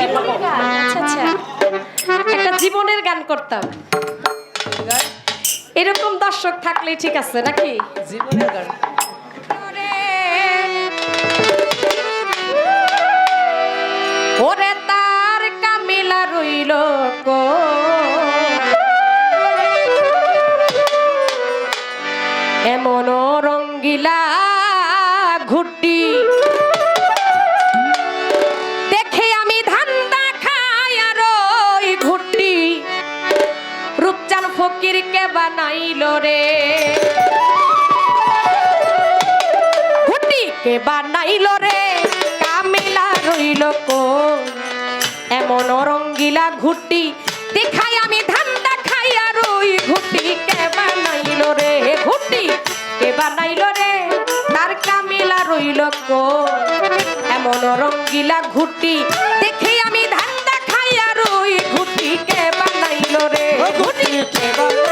জীবনের গান আচ্ছা, আচ্ছা। একটা জীবনের গান করতাম। এরকম দর্শক থাকলে ঠিক আছে নাকি? জীবনের গান। ওরে তার কামিলা রইল এমন রঙ্গিলা ফকির কে বানাইল রে? কে বানাইল রে? কামিলা রইল কো এমন রঙ্গিলা ঘুটি দেখাই আমি ধান্দা খাই আর ওই ঘুটি কে বানাইল রে? ঘুটি কে বানাইল রে? তার কামিলা রইল কো এমন রঙ্গিলা ঘুটি দেখে give up.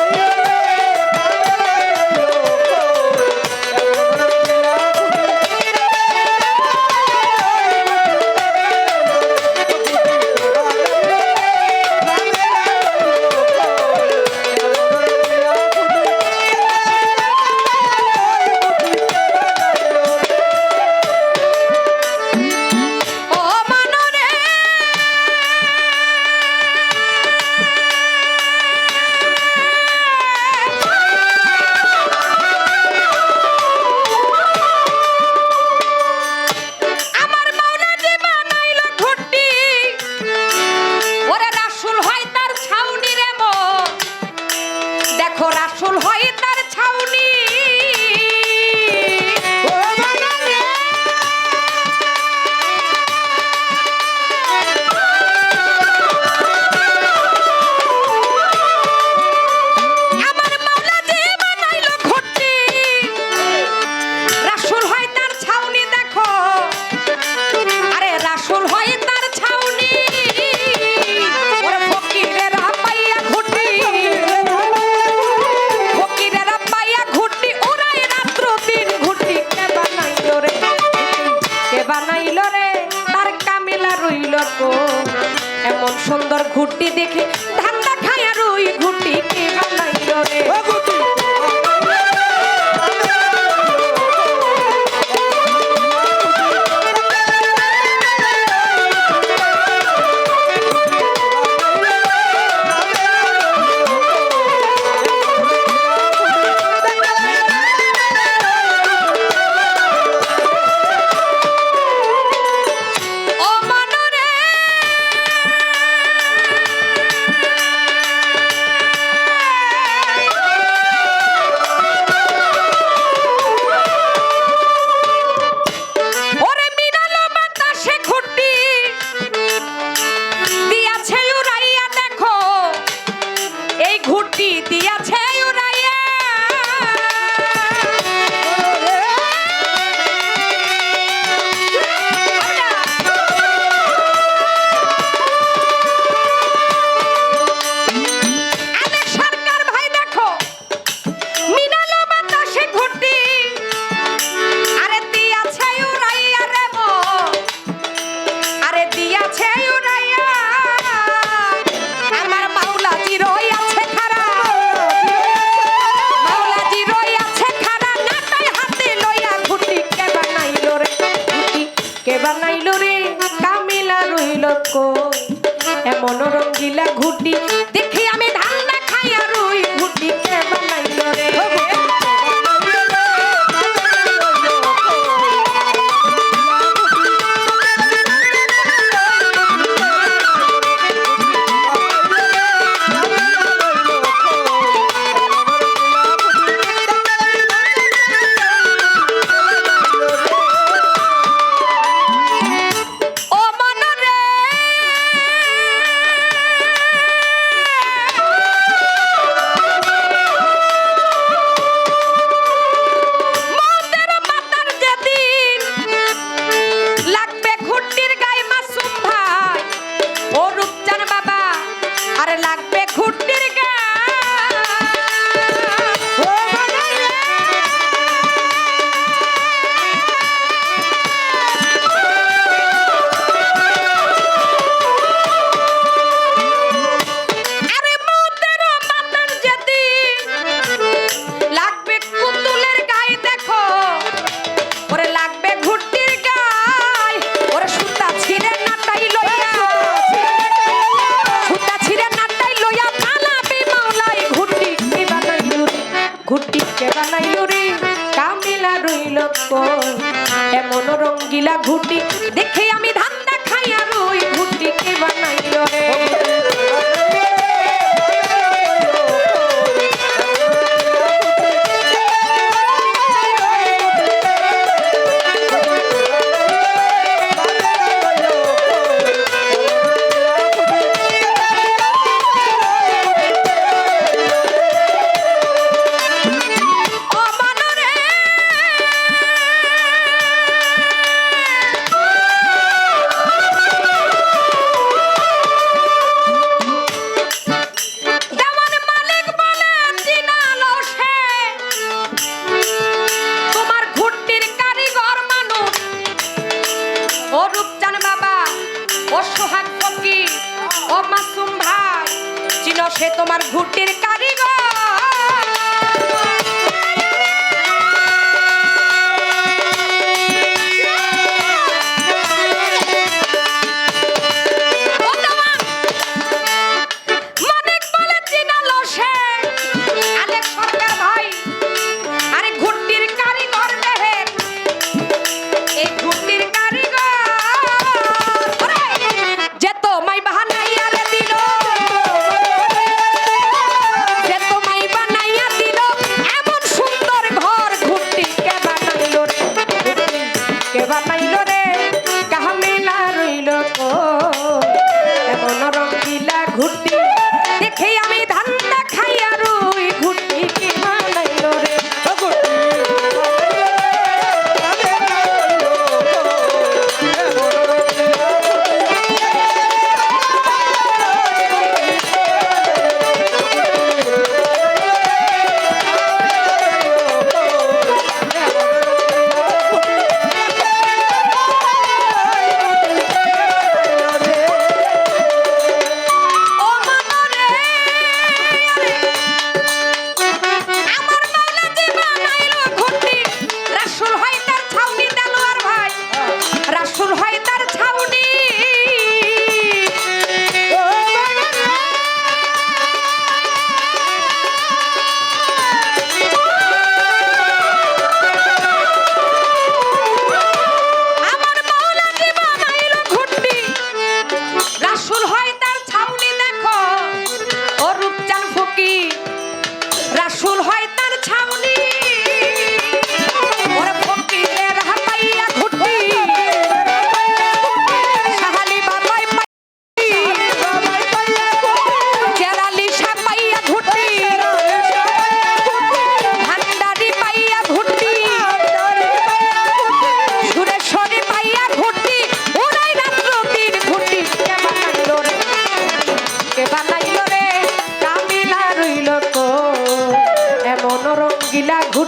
এমন সুন্দর ঘুরটি দেখে D D. জানাইল রে কামিলা রইল কো এমন রঙ্গিলা ঘুটি দেখি রঙ্গিলা ঘুটি। দেখে আমি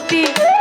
রঙ্গিলা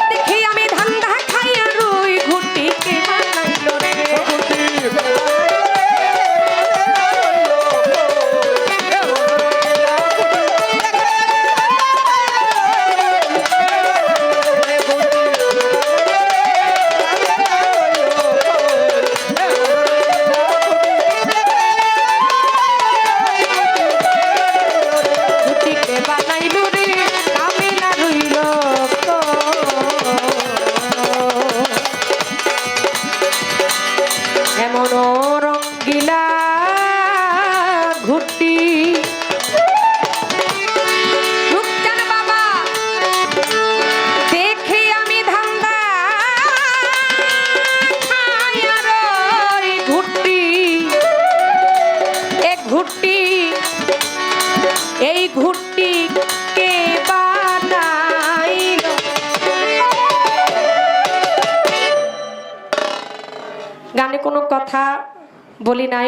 কথা বলি নাই।